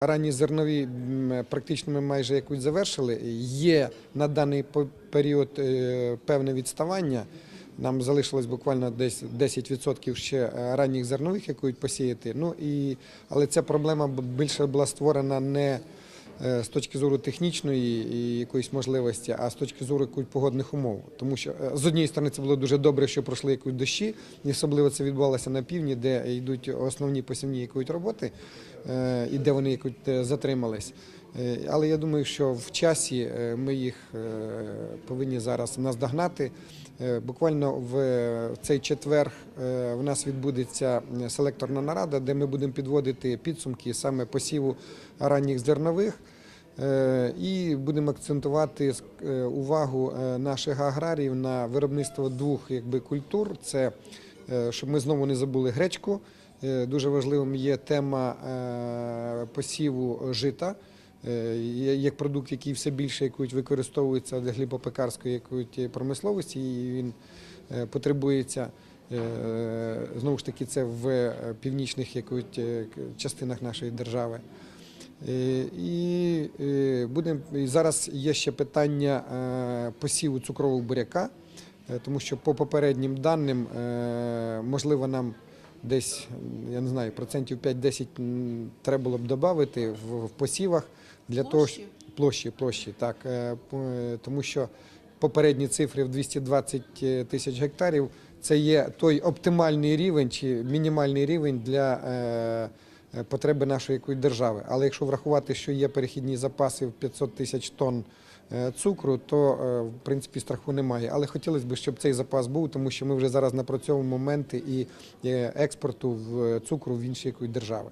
Ранні зернові практично ми майже якусь завершили. Є на даний період е, певне відставання. Нам залишилось буквально десь 10% ще е, ранніх зернових, які посіяти. Ну і але ця проблема більше була створена не з точки зору технічної і якоїсь можливості, а з точки зору погодних умов. Тому що е, з однієї сторони це було дуже добре, що пройшли якісь дощі, і особливо це відбувалося на півдні, де йдуть основні посівні якісь роботи, е, і де вони якось е, затримались. Е, Але я думаю, що в часі е, ми їх е, повинні зараз наздогнати. Буквально в цей четвер в нас відбудеться селекторна нарада, де ми будемо підводити підсумки саме посіву ранніх зернових. І будемо акцентувати увагу наших аграріїв на виробництво двох якби, культур. Це щоб ми знову не забули гречку. Дуже важливим є тема посіву жита. Е, Як продукт, який все більше використовується для хлібопекарської промисловості, і він е, потребується е, знову ж таки це в е, північних е, частинах нашої держави. Е, І е, зараз є ще питання е, посіву цукрового буряка, е, тому що по попереднім даним, е, можливо, нам десь, я не знаю, процентів 5-10 треба було б додати в, посівах для того, Площі? щоб площі, площі, так, е, е, тому що попередні цифри в 220 тисяч гектарів це є той оптимальний рівень чи мінімальний рівень для е, е, потреби нашої держави. Але якщо врахувати, що є перехідні запаси в 500 тисяч тонн е, цукру, то е, в принципі страху немає. Але хотілося б, щоб цей запас був, тому що ми вже зараз напрацьовуємо моменти і е, експорту в цукру в інші держави.